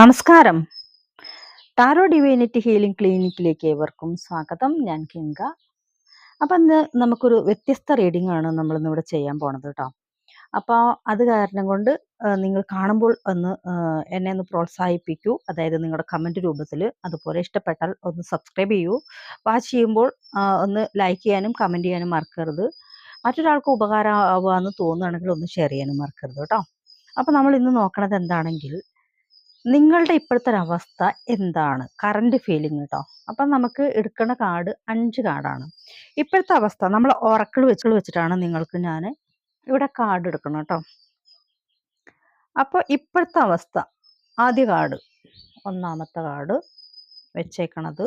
നമസ്കാരം. Tarot divinity healing ക്ലിനിക്കിലേക്ക് ഏവർക്കും സ്വാഗതം. ഞാൻ കിങ്ക. അപ്പം ഇന്ന് നമുക്കൊരു വ്യത്യസ്ത റീഡിംഗ് ആണ് നമ്മൾ ഇന്ന് ഇവിടെ ചെയ്യാൻ പോണത് കേട്ടോ അപ്പോൾ അത് കാരണം കൊണ്ട് നിങ്ങൾ കാണുമ്പോൾ ഒന്ന് എന്നെ ഒന്ന് പ്രോത്സാഹിപ്പിക്കൂ. അതായത് നിങ്ങളുടെ കമന്റ് രൂപത്തിൽ അതുപോലെ ഇഷ്ടപ്പെട്ടാൽ ഒന്ന് സബ്സ്ക്രൈബ് ചെയ്യൂ. വാച്ച് ചെയ്യുമ്പോൾ ഒന്ന് ലൈക്ക് ചെയ്യാനും കമന്റ് ചെയ്യാനും മറക്കരുത്. മറ്റൊരാൾക്ക് ഉപകാരമാവുകയെന്ന് തോന്നുകയാണെങ്കിൽ ഒന്ന് ഷെയർ ചെയ്യാനും മറക്കരുത് കേട്ടോ അപ്പോൾ നമ്മൾ ഇന്ന് നോക്കണത് എന്താണെങ്കിൽ നിങ്ങളുടെ ഇപ്പോഴത്തെ ഒരു അവസ്ഥ എന്താണ്? കറണ്ട് ഫീലിംഗ് കേട്ടോ അപ്പം നമുക്ക് എടുക്കുന്ന കാർഡ് അഞ്ച് കാർഡാണ് ഇപ്പോഴത്തെ അവസ്ഥ നമ്മൾ ഉറക്കൾ വെച്ച് വെച്ചിട്ടാണ് നിങ്ങൾക്ക് ഞാൻ ഇവിടെ കാർഡ് എടുക്കണം കേട്ടോ അപ്പോൾ ഇപ്പോഴത്തെ അവസ്ഥ ആദ്യ കാർഡ് ഒന്നാമത്തെ കാർഡ് വെച്ചേക്കണത്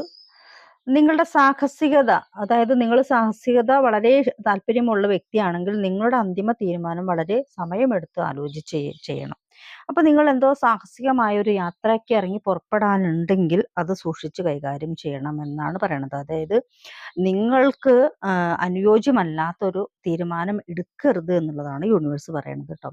നിങ്ങളുടെ സാഹസികത അതായത് നിങ്ങൾ സാഹസികത വളരെ താല്പര്യമുള്ള വ്യക്തിയാണെങ്കിൽ നിങ്ങളുടെ അന്തിമ തീരുമാനം വളരെ സമയമെടുത്ത് ആലോചിച്ച് ചെയ്യണം. അപ്പൊ നിങ്ങൾ എന്തോ സാഹസികമായ ഒരു യാത്രയ്ക്ക് ഇറങ്ങി പുറപ്പെടാനുണ്ടെങ്കിൽ അത് സൂക്ഷിച്ച് കൈകാര്യം ചെയ്യണം എന്നാണ് പറയണത്. അതായത് നിങ്ങൾക്ക് അനുയോജ്യമല്ലാത്തൊരു തീരുമാനം എടുക്കരുത് എന്നുള്ളതാണ് യൂണിവേഴ്സ് പറയണത് കേട്ടോ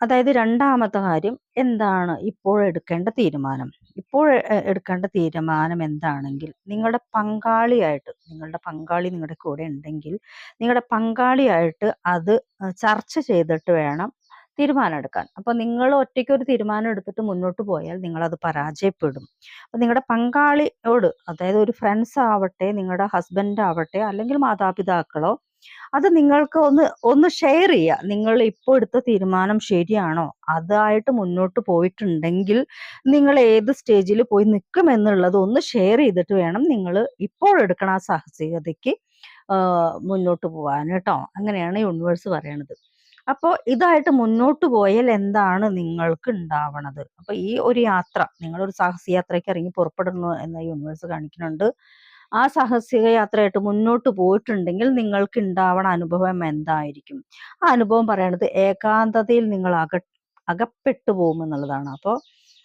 അതായത് രണ്ടാമത്തെ കാര്യം എന്താണ് ഇപ്പോൾ എടുക്കേണ്ട തീരുമാനം? ഇപ്പോൾ എടുക്കേണ്ട തീരുമാനം എന്താണെങ്കിൽ നിങ്ങളുടെ പങ്കാളിയായിട്ട് നിങ്ങളുടെ പങ്കാളി നിങ്ങളുടെ കൂടെ ഉണ്ടെങ്കിൽ നിങ്ങളുടെ പങ്കാളിയായിട്ട് അത് ചർച്ച ചെയ്തിട്ട് വേണം തീരുമാനം എടുക്കാൻ അപ്പൊ നിങ്ങൾ ഒറ്റയ്ക്ക് ഒരു തീരുമാനം എടുത്തിട്ട് മുന്നോട്ട് പോയാൽ നിങ്ങൾ അത് പരാജയപ്പെടും. അപ്പൊ നിങ്ങളുടെ പങ്കാളിയോട് അതായത് ഒരു ഫ്രണ്ട്സ് ആവട്ടെ നിങ്ങളുടെ ഹസ്ബൻഡ് ആവട്ടെ അല്ലെങ്കിൽ മാതാപിതാക്കളോ അത് നിങ്ങൾക്ക് ഒന്ന് ഒന്ന് ഷെയർ ചെയ്യുക. നിങ്ങൾ ഇപ്പോൾ എടുത്ത തീരുമാനം ശരിയാണോ? അതായിട്ട് മുന്നോട്ട് പോയിട്ടുണ്ടെങ്കിൽ നിങ്ങൾ ഏത് സ്റ്റേജിൽ പോയി നിൽക്കുമെന്നുള്ളത് ഒന്ന് ഷെയർ ചെയ്തിട്ട് വേണം നിങ്ങൾ ഇപ്പോൾ ആ സാഹസികതയ്ക്ക് മുന്നോട്ട് പോകാൻ കേട്ടോ. അങ്ങനെയാണ് യൂണിവേഴ്സ് പറയണത്. അപ്പോൾ ഇതായിട്ട് മുന്നോട്ട് പോയാൽ എന്താണ് നിങ്ങൾക്ക് ഉണ്ടാവണത്? അപ്പൊ ഈ ഒരു യാത്ര നിങ്ങളൊരു സാഹസിക യാത്രയ്ക്ക് ഇറങ്ങി പുറപ്പെടുന്നു എന്ന യൂണിവേഴ്സ് കാണിക്കുന്നുണ്ട്. ആ സാഹസിക യാത്രയായിട്ട് മുന്നോട്ട് പോയിട്ടുണ്ടെങ്കിൽ നിങ്ങൾക്ക് ഉണ്ടാവണ അനുഭവം എന്തായിരിക്കും? ആ അനുഭവം പറയണത് ഏകാന്തതയിൽ നിങ്ങൾ അക അകപ്പെട്ടു പോകും എന്നുള്ളതാണ്. അപ്പോൾ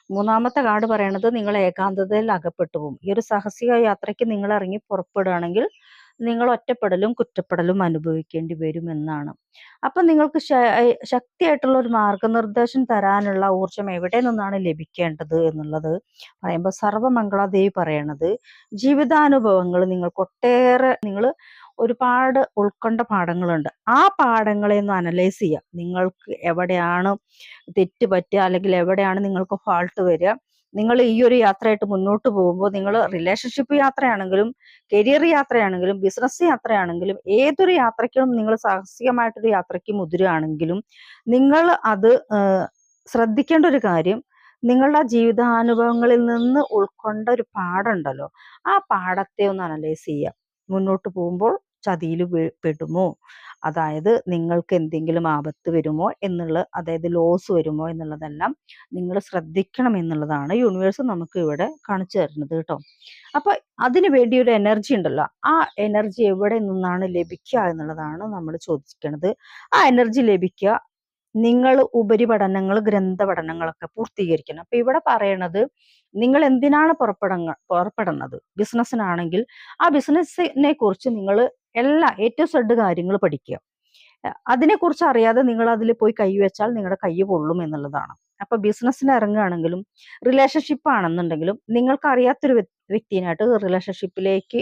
മൂന്നാമത്തെ കാർഡ് പറയണത് നിങ്ങൾ ഏകാന്തതയിൽ അകപ്പെട്ടു പോകും. ഈ ഒരു സാഹസിക യാത്രയ്ക്ക് നിങ്ങൾ ഇറങ്ങി പുറപ്പെടുകയാണെങ്കിൽ നിങ്ങൾ ഒറ്റപ്പെടലും കുറ്റപ്പെടലും അനുഭവിക്കേണ്ടി വരുമെന്നാണ് അപ്പൊ നിങ്ങൾക്ക് ശക്തിയായിട്ടുള്ള ഒരു മാർഗനിർദ്ദേശം തരാനുള്ള ഊർജം എവിടെ നിന്നാണ് ലഭിക്കേണ്ടത് എന്നുള്ളത് പറയുമ്പോൾ സർവമംഗളാദേവി പറയണത് ജീവിതാനുഭവങ്ങൾ നിങ്ങൾക്ക് ഒട്ടേറെ നിങ്ങൾ ഒരുപാട് ഉൾക്കൊണ്ട പാഠങ്ങളുണ്ട്. ആ പാഠങ്ങളെ ഒന്ന് അനലൈസ് ചെയ്യാം. നിങ്ങൾക്ക് എവിടെയാണ് തെറ്റ് പറ്റുക അല്ലെങ്കിൽ എവിടെയാണ് നിങ്ങൾക്ക് ഫാൾട്ട് വരിക. നിങ്ങൾ ഈ ഒരു യാത്രയായിട്ട് മുന്നോട്ട് പോകുമ്പോൾ നിങ്ങൾ റിലേഷൻഷിപ്പ് യാത്രയാണെങ്കിലും കരിയർ യാത്രയാണെങ്കിലും ബിസിനസ് യാത്രയാണെങ്കിലും ഏതൊരു യാത്രയ്ക്കും നിങ്ങൾ സാഹസികമായിട്ടൊരു യാത്രയ്ക്ക് മുതിരുകയാണെങ്കിലും നിങ്ങൾ അത് ശ്രദ്ധിക്കേണ്ട ഒരു കാര്യം നിങ്ങളുടെ ജീവിതാനുഭവങ്ങളിൽ നിന്ന് ഉൾക്കൊണ്ട ഒരു പാഠമുണ്ടല്ലോ ആ പാഠത്തെ ഒന്ന് അനലൈസ് ചെയ്യുക. മുന്നോട്ട് പോകുമ്പോൾ ചതിയിൽ പെടുമോ? അതായത് നിങ്ങൾക്ക് എന്തെങ്കിലും ആപത്ത് വരുമോ എന്നുള്ള അതായത് ലോസ് വരുമോ എന്നുള്ളതെല്ലാം നിങ്ങൾ ശ്രദ്ധിക്കണം എന്നുള്ളതാണ് യൂണിവേഴ്സ് നമുക്ക് ഇവിടെ കാണിച്ചു തരുന്നത് കേട്ടോ. അപ്പൊ അതിനു വേണ്ടി ഒരു എനർജി ഉണ്ടല്ലോ. ആ എനർജി എവിടെ നിന്നാണ് ലഭിക്കുക എന്നുള്ളതാണ് നമ്മൾ ചോദിക്കുന്നത് ആ എനർജി ലഭിക്കുക നിങ്ങൾ ഉപരിപഠനങ്ങൾ ഗ്രന്ഥ പഠനങ്ങളൊക്കെ പൂർത്തീകരിക്കണം. അപ്പൊ ഇവിടെ പറയണത് നിങ്ങൾ എന്തിനാണ് പുറപ്പെടങ്ങ പുറപ്പെടുന്നത് ബിസിനസ്സിനാണെങ്കിൽ ആ ബിസിനസ്സിനെ കുറിച്ച് നിങ്ങൾ എല്ലാ എ ടു സെഡ് കാര്യങ്ങൾ പഠിക്കുക. അതിനെക്കുറിച്ച് അറിയാതെ നിങ്ങൾ അതിൽ പോയി കൈവച്ചാൽ നിങ്ങളുടെ കൈ പൊള്ളും എന്നുള്ളതാണ്. അപ്പൊ ബിസിനസ്സിന് ഇറങ്ങുകയാണെങ്കിലും റിലേഷൻഷിപ്പ് ആണെന്നുണ്ടെങ്കിലും നിങ്ങൾക്ക് അറിയാത്തൊരു വ്യക്തിയായിട്ട് റിലേഷൻഷിപ്പിലേക്ക്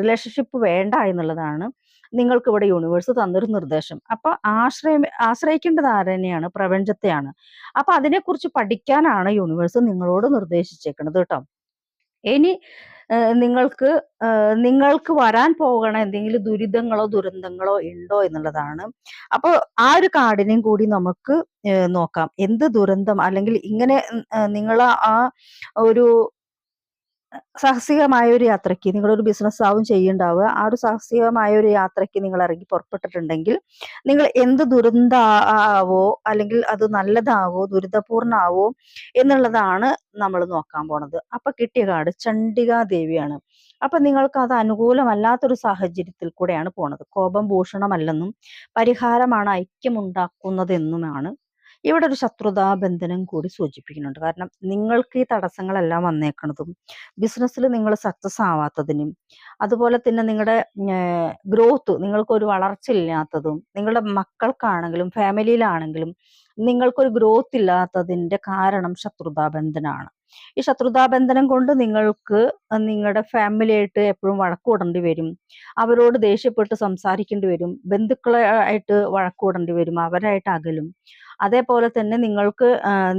റിലേഷൻഷിപ്പ് വേണ്ട എന്നുള്ളതാണ് നിങ്ങൾക്ക് ഇവിടെ യൂണിവേഴ്സ് തന്നൊരു നിർദ്ദേശം. അപ്പൊ ആശ്രയം ആശ്രയിക്കേണ്ടത് ആരെന്നെയാണ്? പ്രപഞ്ചത്തെയാണ്. അപ്പൊ അതിനെക്കുറിച്ച് പഠിക്കാനാണ് യൂണിവേഴ്സ് നിങ്ങളോട് നിർദ്ദേശിച്ചേക്കുന്നത് കേട്ടോ. ഇനി നിങ്ങൾക്ക് നിങ്ങൾക്ക് വരാൻ പോകണ എന്തെങ്കിലും ദുരിതങ്ങളോ ദുരന്തങ്ങളോ ഉണ്ടോ എന്നുള്ളതാണ്. അപ്പോൾ ആ ഒരു കാർഡിനെയും കൂടി നമുക്ക് നോക്കാം. എന്ത് ദുരന്തം? അല്ലെങ്കിൽ ഇങ്ങനെ നിങ്ങൾ ആ ഒരു സാഹസികമായ ഒരു യാത്രയ്ക്ക് നിങ്ങളൊരു ബിസിനസ് ആവും ചെയ്യുണ്ടാവുക. ആ ഒരു സാഹസികമായ ഒരു യാത്രയ്ക്ക് നിങ്ങൾ ഇറങ്ങി പുറപ്പെട്ടിട്ടുണ്ടെങ്കിൽ നിങ്ങൾ എന്ത് ദുരന്ത ആവോ അല്ലെങ്കിൽ അത് നല്ലതാവോ ദുരിതപൂർണാവോ എന്നുള്ളതാണ് നമ്മൾ നോക്കാൻ പോണത്. അപ്പൊ കിട്ടിയ കാർഡ് ചണ്ഡികാ ദേവിയാണ്. അപ്പൊ നിങ്ങൾക്ക് അത് അനുകൂലമല്ലാത്തൊരു സാഹചര്യത്തിൽ കൂടെയാണ് പോണത്. കോപം ഭൂഷണമല്ലെന്നും പരിഹാരമാണ് ഐക്യമുണ്ടാക്കുന്നതെന്നുമാണ് ഇവിടെ ഒരു ശത്രുതാ ബന്ധനം കൂടി സൂചിപ്പിക്കുന്നുണ്ട്. കാരണം നിങ്ങൾക്ക് ഈ തടസ്സങ്ങളെല്ലാം വന്നേക്കണതും ബിസിനസ്സിൽ നിങ്ങൾ സക്സസ് ആവാത്തതിനും അതുപോലെ തന്നെ നിങ്ങളുടെ ഗ്രോത്ത് നിങ്ങൾക്ക് ഒരു വളർച്ച ഇല്ലാത്തതും നിങ്ങളുടെ മക്കൾക്കാണെങ്കിലും ഫാമിലിയിലാണെങ്കിലും നിങ്ങൾക്കൊരു ഗ്രോത്ത് ഇല്ലാത്തതിന്റെ കാരണം ശത്രുതാബന്ധനാണ്. ഈ ശത്രുതാബന്ധനം കൊണ്ട് നിങ്ങൾക്ക് നിങ്ങളുടെ ഫാമിലിയായിട്ട് എപ്പോഴും വഴക്കൂടേണ്ടി വരും. അവരോട് ദേഷ്യപ്പെട്ട് സംസാരിക്കേണ്ടി വരും. ബന്ധുക്കളെ ബന്ധുക്കളായിട്ട് വഴക്കൂടേണ്ടി വരും. അവരായിട്ട് അകലും. അതേപോലെ തന്നെ നിങ്ങൾക്ക്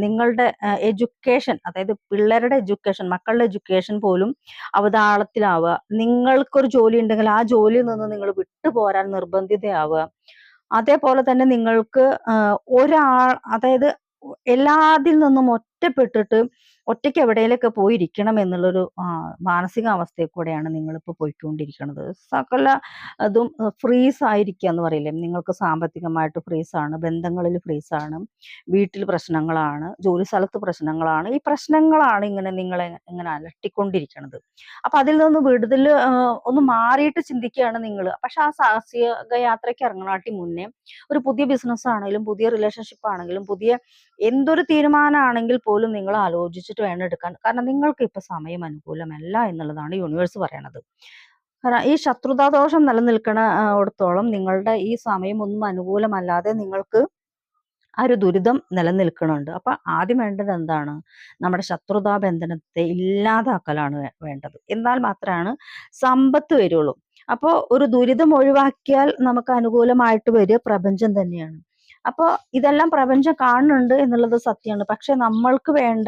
നിങ്ങളുടെ എഡ്യൂക്കേഷൻ അതായത് പിള്ളേരുടെ എഡ്യൂക്കേഷൻ മക്കളുടെ എഡ്യൂക്കേഷൻ പോലും അവതാളത്തിലാവുക. നിങ്ങൾക്കൊരു ജോലി ഉണ്ടെങ്കിൽ ആ ജോലിയിൽ നിന്ന് നിങ്ങൾ വിട്ടുപോരാൻ നിർബന്ധിതയാവുക. അതേപോലെ തന്നെ നിങ്ങൾക്ക് ഒരാൾ അതായത് എല്ലാതിൽ നിന്നും ഒറ്റപ്പെട്ടിട്ട് ഒറ്റയ്ക്ക് എവിടെയിലൊക്കെ പോയിരിക്കണം എന്നുള്ളൊരു മാനസികാവസ്ഥയിൽ കൂടെയാണ് നിങ്ങളിപ്പോൾ പോയിക്കൊണ്ടിരിക്കുന്നത് സകല അതും ഫ്രീസ് ആയിരിക്കുക എന്ന് പറയില്ലേ? നിങ്ങൾക്ക് സാമ്പത്തികമായിട്ട് ഫ്രീസാണ് ബന്ധങ്ങളിൽ ഫ്രീസാണ് വീട്ടിൽ പ്രശ്നങ്ങളാണ് ജോലി സ്ഥലത്ത് പ്രശ്നങ്ങളാണ്. ഈ പ്രശ്നങ്ങളാണ് ഇങ്ങനെ നിങ്ങളെ ഇങ്ങനെ അലട്ടിക്കൊണ്ടിരിക്കുന്നത് അപ്പൊ അതിൽ നിന്ന് വിടുതൽ ഒന്ന് മാറിയിട്ട് ചിന്തിക്കുകയാണ് നിങ്ങൾ പക്ഷെ ആ സാഹസിക യാത്രയ്ക്ക് ഇറങ്ങണാട്ടി മുന്നേ ഒരു പുതിയ ബിസിനസ് ആണെങ്കിലും പുതിയ റിലേഷൻഷിപ്പ് ആണെങ്കിലും പുതിയ എന്തൊരു തീരുമാനമാണെങ്കിൽ പോലും നിങ്ങൾ ആലോചിച്ചിട്ട് വേണം എടുക്കാൻ. കാരണം നിങ്ങൾക്ക് ഇപ്പൊ സമയം അനുകൂലമല്ല എന്നുള്ളതാണ് യൂണിവേഴ്സ് പറയണത്. കാരണം ഈ ശത്രുതാദോഷം നിലനിൽക്കണത്തോളം നിങ്ങളുടെ ഈ സമയം ഒന്നും അനുകൂലമല്ലാതെ നിങ്ങൾക്ക് ആ ഒരു ദുരിതം നിലനിൽക്കുന്നുണ്ട് അപ്പൊ ആദ്യം വേണ്ടത് എന്താണ്? നമ്മുടെ ശത്രുതാ ബന്ധനത്തെ ഇല്ലാതാക്കലാണ് വേണ്ടത്. എന്നാൽ മാത്രമാണ് സമ്പത്ത് വരുള്ളൂ. അപ്പോൾ ഒരു ദുരിതം ഒഴിവാക്കിയാൽ നമുക്ക് അനുകൂലമായിട്ട് വരിക പ്രപഞ്ചം തന്നെയാണ്. അപ്പോൾ ഇതെല്ലാം പ്രപഞ്ചം കാണുന്നുണ്ട് എന്നുള്ളത് സത്യമാണ്. പക്ഷെ നമ്മൾക്ക് വേണ്ട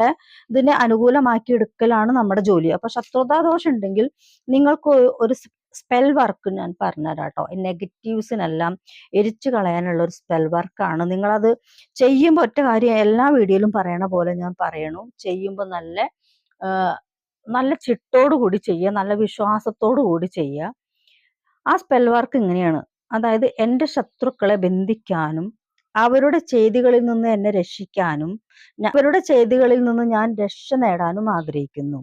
ഇതിനെ അനുകൂലമാക്കി എടുക്കലാണ് നമ്മുടെ ജോലി. അപ്പൊ ശത്രുതാദോഷം ഉണ്ടെങ്കിൽ നിങ്ങൾക്ക് ഒരു സ്പെൽ വർക്ക് ഞാൻ പറഞ്ഞുതരാം കേട്ടോ നെഗറ്റീവ്സിനെല്ലാം എരിച്ചു കളയാനുള്ള ഒരു സ്പെൽ വർക്കാണ് നിങ്ങളത് ചെയ്യുമ്പോൾ ഒറ്റ കാര്യം എല്ലാ വീഡിയോയിലും പറയണ പോലെ ഞാൻ പറയണു. ചെയ്യുമ്പോൾ നല്ല നല്ല ചിട്ടോടു കൂടി ചെയ്യുക നല്ല വിശ്വാസത്തോടു കൂടി ചെയ്യുക. ആ സ്പെൽ വർക്ക് ഇങ്ങനെയാണ്. അതായത് എന്റെ ശത്രുക്കളെ ബന്ധിക്കാനും അവരുടെ ചെയ്തികളിൽ നിന്ന് എന്നെ രക്ഷിക്കാനും അവരുടെ ചെയ്തികളിൽ നിന്ന് ഞാൻ രക്ഷ നേടാനും ആഗ്രഹിക്കുന്നു.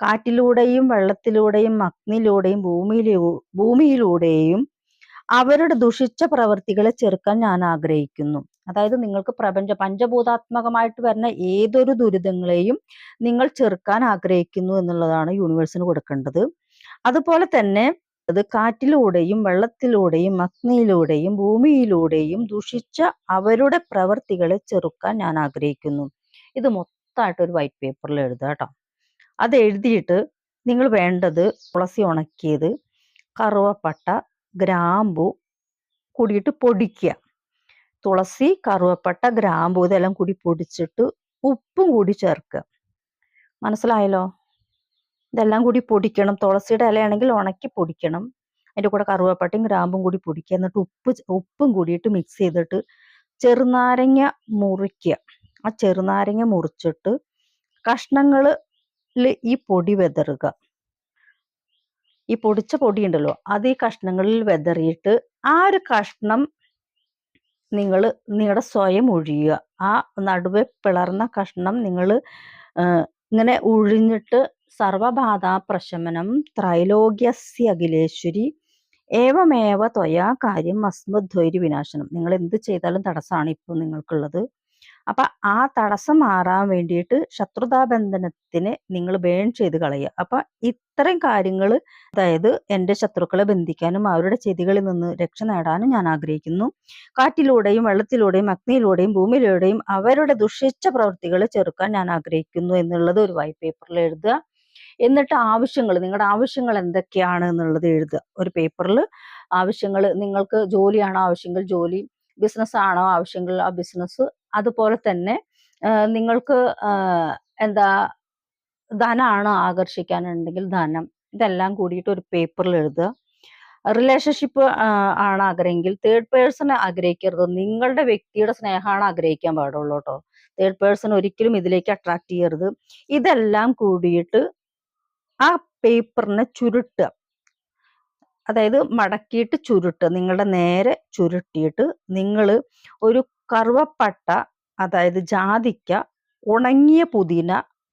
കാറ്റിലൂടെയും വെള്ളത്തിലൂടെയും അഗ്നിയിലൂടെയും ഭൂമിയിലൂ ഭൂമിയിലൂടെയും അവരുടെ ദുഷിച്ച പ്രവൃത്തികളെ ചെറുക്കാൻ ഞാൻ ആഗ്രഹിക്കുന്നു. അതായത് നിങ്ങൾക്ക് പ്രപഞ്ച പഞ്ചഭൂതാത്മകമായിട്ട് വരുന്ന ഏതൊരു ദുരിതങ്ങളെയും നിങ്ങൾ ചെറുക്കാൻ ആഗ്രഹിക്കുന്നു എന്നുള്ളതാണ് യൂണിവേഴ്സിന് കൊടുക്കേണ്ടത്. അതുപോലെ തന്നെ അത് കാറ്റിലൂടെയും വെള്ളത്തിലൂടെയും അഗ്നിയിലൂടെയും ഭൂമിയിലൂടെയും ദുഷിച്ച അവരുടെ പ്രവൃത്തികളെ ചെറുക്കാൻ ഞാൻ ആഗ്രഹിക്കുന്നു. ഇത് മൊത്തമായിട്ട് ഒരു വൈറ്റ് പേപ്പറിൽ എഴുതുക കേട്ടോ. അത് എഴുതിയിട്ട് നിങ്ങൾ വേണ്ടത് തുളസി ഉണക്കിയത് കറുവപ്പട്ട ഗ്രാമ്പു കൂടിയിട്ട് പൊടിക്കുക. തുളസി കറുവപ്പട്ട ഗ്രാമ്പു ഇതെല്ലാം കൂടി പൊടിച്ചിട്ട് ഉപ്പും കൂടി ചേർക്കുക. മനസ്സിലായല്ലോ? ഇതെല്ലാം കൂടി പൊടിക്കണം. തുളസിയുടെ ഇലയാണെങ്കിൽ ഉണക്കി പൊടിക്കണം. അതിന്റെ കൂടെ കറുവപ്പട്ടയും ഗ്രാമ്പും കൂടി പൊടിക്കുക. എന്നിട്ട് ഉപ്പ് ഉപ്പും കൂടിയിട്ട് മിക്സ് ചെയ്തിട്ട് ചെറുനാരങ്ങ മുറിക്കുക. ആ ചെറുനാരങ്ങ മുറിച്ചിട്ട് കഷ്ണങ്ങളിൽ ഈ പൊടി വെതറുക. ഈ പൊടിച്ച പൊടി ഉണ്ടല്ലോ അത് ഈ കഷ്ണങ്ങളിൽ വെതറിയിട്ട് ആ ഒരു കഷ്ണം നിങ്ങൾ നിങ്ങളുടെ സ്വയം ഒഴിയുക. ആ നടുവെ പിളർന്ന കഷ്ണം നിങ്ങൾ ഇങ്ങനെ ഒഴിഞ്ഞിട്ട് സർവബാധാപ്രശമനം ത്രൈലോക്യസ്യ അഖിലേശ്വരി ഏവമേവ ത്വയാ കാര്യം അസ്മദ്വൈരി വിനാശനം. നിങ്ങൾ എന്ത് ചെയ്താലും തടസ്സമാണ് ഇപ്പോൾ നിങ്ങൾക്കുള്ളത്. അപ്പൊ ആ തടസ്സം മാറാൻ വേണ്ടിയിട്ട് ശത്രുതാബന്ധനത്തിന് നിങ്ങൾ ബേൺ ചെയ്ത് കളയുക. അപ്പൊ ഇത്രയും കാര്യങ്ങൾ അതായത് എന്റെ ശത്രുക്കളെ ബന്ധിക്കാനും അവരുടെ ചെതികളിൽ നിന്ന് രക്ഷ നേടാനും ഞാൻ ആഗ്രഹിക്കുന്നു. കാറ്റിലൂടെയും വെള്ളത്തിലൂടെയും അഗ്നിയിലൂടെയും ഭൂമിയിലൂടെയും അവരുടെ ദുഷിച്ച പ്രവൃത്തികളെ ചെറുക്കാൻ ഞാൻ ആഗ്രഹിക്കുന്നു എന്നുള്ളത് ഒരു വൈറ്റ് പേപ്പറിൽ എഴുതുക. എന്നിട്ട് ആവശ്യങ്ങൾ നിങ്ങളുടെ ആവശ്യങ്ങൾ എന്തൊക്കെയാണ് എന്നുള്ളത് എഴുതുക ഒരു പേപ്പറിൽ ആവശ്യങ്ങൾ നിങ്ങൾക്ക് ജോലിയാണോ ആവശ്യങ്ങൾ ജോലി ബിസിനസ് ആണോ ആവശ്യങ്ങൾ ആ ബിസിനസ് അതുപോലെ തന്നെ നിങ്ങൾക്ക് എന്താ ധനമാണ് ആകർഷിക്കാനുണ്ടെങ്കിൽ ധനം. ഇതെല്ലാം കൂടിയിട്ട് ഒരു പേപ്പറിൽ എഴുതുക റിലേഷൻഷിപ്പ് ആണ് ആഗ്രഹമെങ്കിൽ തേർഡ് പേഴ്സൺ ആഗ്രഹിക്കരുത്. നിങ്ങളുടെ വ്യക്തിയുടെ സ്നേഹമാണ് ആഗ്രഹിക്കാൻ പാടുള്ളൂ കേട്ടോ. തേർഡ് പേഴ്സൺ ഒരിക്കലും ഇതിലേക്ക് അട്രാക്ട് ചെയ്യരുത്. ഇതെല്ലാം കൂടിയിട്ട് ആ പേപ്പറിനെ ചുരുട്ടുക. അതായത് മടക്കിയിട്ട് ചുരുട്ടുക. നിങ്ങളുടെ നേരെ ചുരുട്ടിയിട്ട് നിങ്ങൾ ഒരു കറുവപ്പട്ട അതായത് ജാതിക്ക ഉണങ്ങിയ പുതിന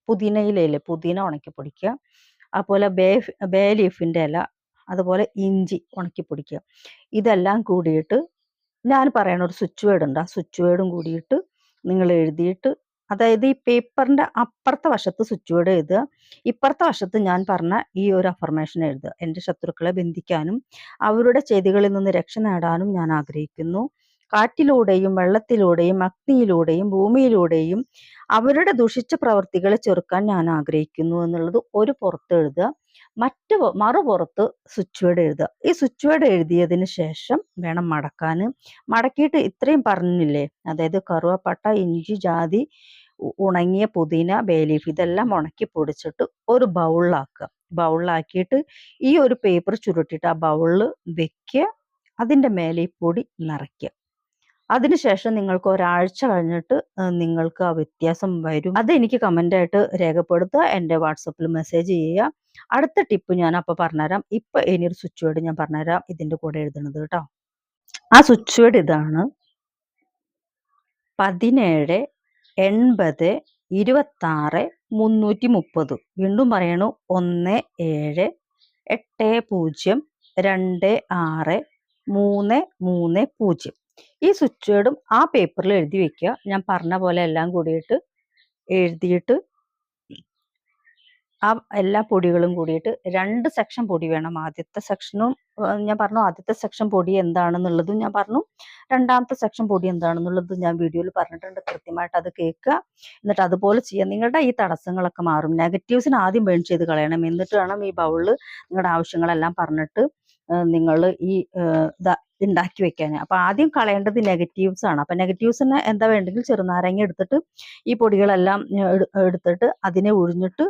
പുതിനയിലയിലെ പുതിന ഉണക്കി പൊടിക്കുക. അതുപോലെ ബേ ബേ ലീഫിന്റെ ഇല അതുപോലെ ഇഞ്ചി ഉണക്കി പൊടിക്കുക. ഇതെല്ലാം കൂടിയിട്ട് ഞാൻ പറയണ ഒരു സ്വിച്ച് വേർഡ് ഉണ്ട് ആ സ്വിച്ച് വേർഡും കൂടിയിട്ട് നിങ്ങൾ എഴുതിയിട്ട് അതായത് ഈ പേപ്പറിന്റെ അപ്പുറത്തെ വശത്ത് സ്വിച്ച് ബോർഡ് എഴുതുക ഇപ്പുറത്തെ വശത്ത് ഞാൻ പറഞ്ഞ ഈ ഒരു അഫർമേഷൻ എഴുതുക. എന്റെ ശത്രുക്കളെ ബന്ധിക്കാനും അവരുടെ ചെയ്തികളിൽ നിന്ന് രക്ഷ നേടാനും ഞാൻ ആഗ്രഹിക്കുന്നു. കാറ്റിലൂടെയും വെള്ളത്തിലൂടെയും അഗ്നിയിലൂടെയും ഭൂമിയിലൂടെയും അവരുടെ ദുഷിച്ച പ്രവൃത്തികളെ ചെറുക്കാൻ ഞാൻ ആഗ്രഹിക്കുന്നു എന്നുള്ളത് ഒരു പുറത്ത് എഴുതുക. മറ്റു മറുപുറത്ത് സ്വിച്ച് വേർഡ് എഴുതുക. ഈ സ്വിച്ച് വേർഡ് എഴുതിയതിന് ശേഷം വേണം മടക്കാൻ മടക്കിയിട്ട് ഇത്രയും പറഞ്ഞില്ലേ? അതായത് കറുവപ്പട്ട ഇഞ്ചി ജാതി ഉണങ്ങിയ പുതിന ബേലീഫ് ഇതെല്ലാം ഉണക്കി പൊടിച്ചിട്ട് ഒരു ബൗളിലാക്കുക. ബൗളിലാക്കിയിട്ട് ഈ ഒരു പേപ്പർ ചുരുട്ടിയിട്ട് ആ ബൗളിൽ വെക്കുക. അതിന്റെ മേലെ ഈ പൊടി നിറയ്ക്കുക. അതിനുശേഷം നിങ്ങൾക്ക് ഒരാഴ്ച കഴിഞ്ഞിട്ട് നിങ്ങൾക്ക് ആ വ്യത്യാസം വരും. അത് എനിക്ക് കമന്റായിട്ട് രേഖപ്പെടുത്തുക എന്റെ വാട്സപ്പിൽ മെസ്സേജ് ചെയ്യുക. അടുത്ത ടിപ്പ് ഞാൻ അപ്പോൾ പറഞ്ഞുതരാം. ഇപ്പം ഇനിയൊരു സ്വിച്ച് വേർഡ് ഞാൻ പറഞ്ഞുതരാം. ഇതിന്റെ കൂടെ എഴുതുന്നത് കേട്ടോ. ആ സ്വിച്ച് വേർഡ് ഇതാണ് പതിനേഴ് എൺപത് ഇരുപത്താറ് മുന്നൂറ്റി മുപ്പത് വീണ്ടും പറയണു ഒന്ന് ഏഴ് എട്ട് പൂജ്യം രണ്ട് ആറ് മൂന്ന് മൂന്ന് പൂജ്യം. ഈ സ്വിച്ച് വേർഡും ആ പേപ്പറിൽ എഴുതി വെക്കുക. ഞാൻ പറഞ്ഞ പോലെ എല്ലാം കൂടിയിട്ട് എഴുതിയിട്ട് ആ എല്ലാ പൊടികളും കൂടിയിട്ട് രണ്ട് സെക്ഷൻ പൊടി വേണം. ആദ്യത്തെ സെക്ഷനും ഞാൻ പറഞ്ഞു ആദ്യത്തെ സെക്ഷൻ പൊടി എന്താണെന്നുള്ളതും ഞാൻ പറഞ്ഞു. രണ്ടാമത്തെ സെക്ഷൻ പൊടി എന്താണെന്നുള്ളതും ഞാൻ വീഡിയോയിൽ പറഞ്ഞിട്ടുണ്ട്. കൃത്യമായിട്ട് അത് കേൾക്കുക. എന്നിട്ട് അതുപോലെ ചെയ്യാം നിങ്ങളുടെ ഈ തടസ്സങ്ങളൊക്കെ മാറും. നെഗറ്റീവ്സിന് ആദ്യം ബേൺ ചെയ്ത് കളയണം. എന്നിട്ട് വേണം ഈ ബൗളിൽ നിങ്ങളുടെ ആവശ്യങ്ങളെല്ലാം പറഞ്ഞിട്ട് നിങ്ങൾ ഈ ഉണ്ടാക്കി വെക്കാൻ അപ്പൊ ആദ്യം കളയേണ്ടത് നെഗറ്റീവ്സ് ആണ്. അപ്പൊ നെഗറ്റീവ്സിന് എന്താ വേണ്ടെങ്കിൽ ചെറുനാരങ്ങ എടുത്തിട്ട് ഈ പൊടികളെല്ലാം എടുത്തിട്ട് അതിനെ ഉഴിഞ്ഞിട്ട്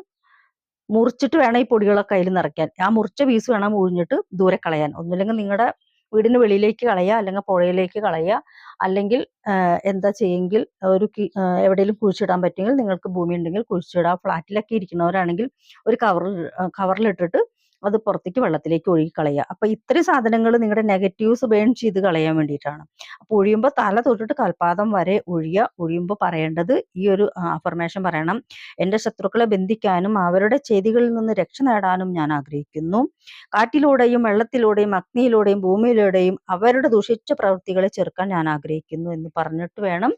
മുറിച്ചിട്ട് വേണം ഈ പൊടികളൊക്കെ അതിൽ നിറയ്ക്കാൻ. ആ മുറിച്ച പീസ് വേണം ഉഴിഞ്ഞിട്ട് ദൂരെ കളയാൻ. ഒന്നുമില്ലെങ്കിൽ നിങ്ങളുടെ വീടിന് വെളിയിലേക്ക് കളയുക അല്ലെങ്കിൽ പുഴയിലേക്ക് കളയുക അല്ലെങ്കിൽ എന്താ ചെയ്യെങ്കിൽ ഒരു എവിടെയെങ്കിലും കുഴിച്ചിടാൻ പറ്റുമെങ്കിൽ നിങ്ങൾക്ക് ഭൂമി ഉണ്ടെങ്കിൽ കുഴിച്ചിടാം. ഫ്ലാറ്റിലൊക്കെ ഇരിക്കുന്നവരാണെങ്കിൽ ഒരു കവറിൽ കവറിലിട്ടിട്ട് അത് പുറത്തേക്ക് വെള്ളത്തിലേക്ക് ഒഴുകി കളയുക. അപ്പൊ ഇത്രയും സാധനങ്ങൾ നിങ്ങളുടെ നെഗറ്റീവ്സ് ബേൺ ചെയ്ത് കളയാൻ വേണ്ടിയിട്ടാണ്. അപ്പൊ ഒഴിയുമ്പോൾ തല തൊട്ടിട്ട് കൽപാദം വരെ ഒഴിയുക. ഒഴിയുമ്പോൾ പറയേണ്ടത് ഈ ഒരു അഫർമേഷൻ പറയണം. എന്റെ ശത്രുക്കളെ ബന്ധിക്കാനും അവരുടെ ചെയ്തികളിൽ നിന്ന് രക്ഷ നേടാനും ഞാൻ ആഗ്രഹിക്കുന്നു. കാറ്റിലൂടെയും വെള്ളത്തിലൂടെയും അഗ്നിയിലൂടെയും ഭൂമിയിലൂടെയും അവരുടെ ദുഷിച്ച പ്രവൃത്തികളെ ചെറുക്കാൻ ഞാൻ ആഗ്രഹിക്കുന്നു എന്ന് പറഞ്ഞിട്ട് വേണം.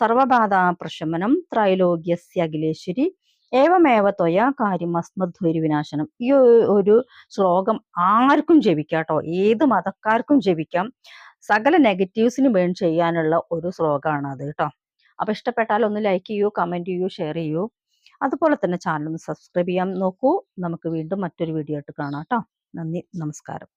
സർവബാധ പ്രശമനം ത്രൈലോഗ്യസ്യ അഖിലേശ്വരി. ഏവമേവ ത്വയാ കാര്യം അസ്മധ്വരി വിനാശനം ഈ ഒരു ശ്ലോകം ആർക്കും ജപിക്കാട്ടോ. കേട്ടോ ഏത് മതക്കാർക്കും ജപിക്കാം. സകല നെഗറ്റീവ്സിന് വേണ്ടി ചെയ്യാനുള്ള ഒരു ശ്ലോകമാണ് അത് കേട്ടോ. അപ്പൊ ഇഷ്ടപ്പെട്ടാൽ ഒന്ന് ലൈക്ക് ചെയ്യൂ കമന്റ് ചെയ്യൂ ഷെയർ ചെയ്യൂ. അതുപോലെ തന്നെ ചാനൽ ഒന്ന് സബ്സ്ക്രൈബ് ചെയ്യാൻ നോക്കൂ. നമുക്ക് വീണ്ടും മറ്റൊരു വീഡിയോ ആയിട്ട് കാണാം കേട്ടോ. നന്ദി നമസ്കാരം.